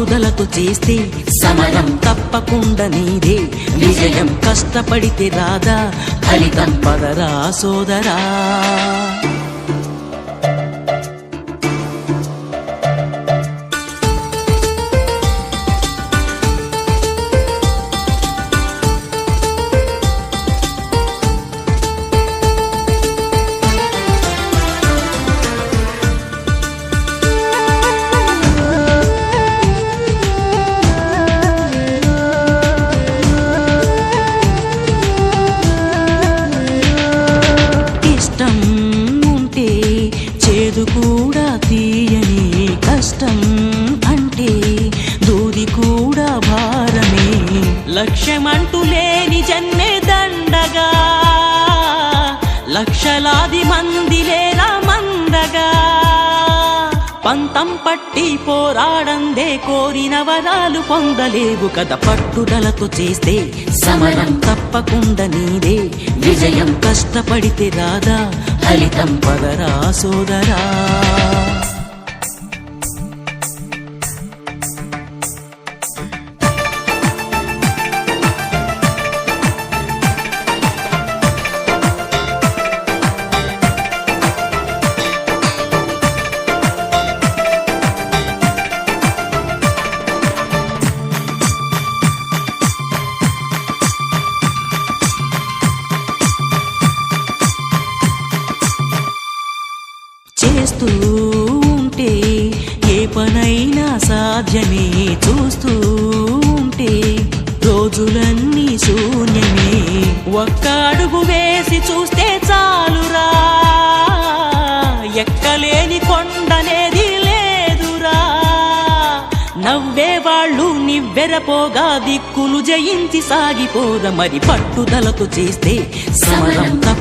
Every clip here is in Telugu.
పట్టుదలతో చేస్తే సమరం తప్పకుండా నీదే. విజయం కష్టపడితే రాదా ఫలితం పదరా సోదరా. లక్ష్యమంటూ లేని జన్మే దండగా. లక్షలాది మంది లేరా మందగా. పంతం పట్టి పోరాడందే కోరిన వరాలు పొందలేవు కదా పట్టుదలతో చేస్తే. సమరం తప్పకుండా నీదే. విజయం కష్టపడితే రాదా ఫలితం పదరా సోదరా. పనైనా సాధ్యమే చూస్తూ ఉంటే రోజులన్నీ శూన్యమే. ఒక్క అడుగు వేసి చూస్తే చాలురా ఎక్కలేని కొండనేది లేదురా. నవ్వే వాళ్ళు నివ్వెరపోగా దిక్కులు జయించి సాగిపోద మరి పట్టుదలతో చేస్తే సమరం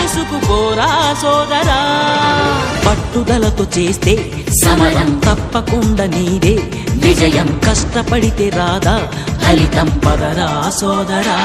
దూసుకుపోరా సోదరా. పట్టుదలతో చేస్తే సమరం తప్పకుండా నీదే. విజయం కష్టపడితే రాదా ఫలితం పదరా సోదరా.